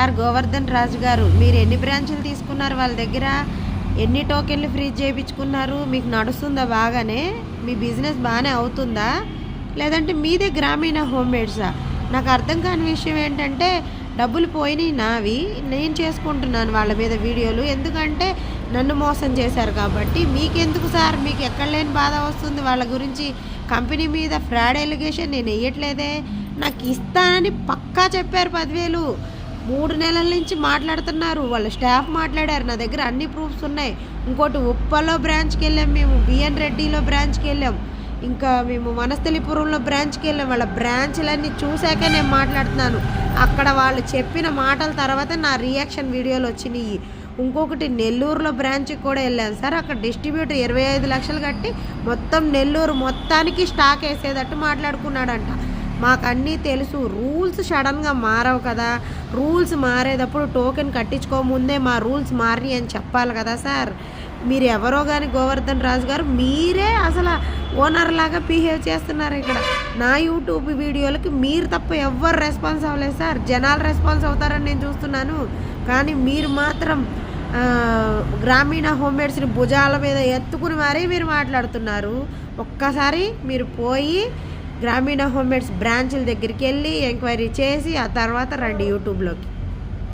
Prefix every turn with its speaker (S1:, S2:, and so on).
S1: Sir Govardhan రాజు గారు మీరు ఎన్ని బ్రాంచులు తీసుకున్నారు వాళ్ళ దగ్గర? ఎన్ని టోకెన్లు ఫ్రీ చేయించుకున్నారు? మీకు నడుస్తుందా బాగానే? మీ బిజినెస్ బాగానే అవుతుందా? లేదంటే మీదే గ్రామీణ హోమ్ మేడ్సా? నాకు అర్థం కాని విషయం ఏంటంటే డబ్బులు పోయినాయి నావి నేను చేసుకుంటున్నాను వాళ్ళ మీద వీడియోలు. ఎందుకంటే నన్ను మోసం చేశారు కాబట్టి. మీకెందుకు సార్? మీకు ఎక్కడ లేని బాధ వస్తుంది? వాళ్ళ గురించి కంపెనీ మీద ఫ్రాడ్ ఎలిగేషన్ నేను వేయట్లేదే. నాకు ఇస్తానని పక్కా చెప్పారు పదివేలు. మూడు నెలల నుంచి మాట్లాడుతున్నారు. వాళ్ళ స్టాఫ్ మాట్లాడారు. నా దగ్గర అన్ని ప్రూఫ్స్ ఉన్నాయి. ఇంకోటి ఉప్పలో బ్రాంచ్కి వెళ్ళాం మేము. బిఎన్ రెడ్డిలో బ్రాంచ్కి వెళ్ళాం. ఇంకా మేము వనస్థలిపురంలో బ్రాంచ్కి వెళ్ళాం. వాళ్ళ బ్రాంచ్లన్నీ చూశాకే నేను మాట్లాడుతున్నాను. అక్కడ వాళ్ళు చెప్పిన మాటల తర్వాత నా రియాక్షన్ వీడియోలు వచ్చినాయి. ఇంకొకటి నెల్లూరులో బ్రాంచ్కి కూడా వెళ్ళాను సార్. అక్కడ డిస్ట్రిబ్యూటర్ ఇరవై ఐదు లక్షలు కట్టి మొత్తం నెల్లూరు మొత్తానికి స్టాక్ వేసేటట్టు మాట్లాడుకున్నాడంట. మాకు అన్నీ తెలుసు. రూల్స్ సడన్గా మారవు కదా. రూల్స్ మారేటప్పుడు టోకెన్ కట్టించుకోముందే మా రూల్స్ మారి అని చెప్పాలి కదా సార్. మీరు ఎవరో కానీ గోవర్ధన్ రాజు గారు మీరే అసలు ఓనర్ లాగా బిహేవ్ చేస్తున్నారు ఇక్కడ. నా యూట్యూబ్ వీడియోలకి మీరు తప్ప ఎవ్వరు రెస్పాన్స్ అవ్వలేదు సార్. జనాలు రెస్పాన్స్ అవుతారని నేను చూస్తున్నాను. కానీ మీరు మాత్రం గ్రామీణ హోమ్మేడ్స్ని భుజాల మీద ఎత్తుకుని మరీ మీరు మాట్లాడుతున్నారు. ఒక్కసారి మీరు పోయి గ్రామీణ హోమ్మేడ్స్ బ్రాంచ్ల దగ్గరికి వెళ్ళి ఎంక్వైరీ చేసి ఆ తర్వాత రండి యూట్యూబ్లోకి.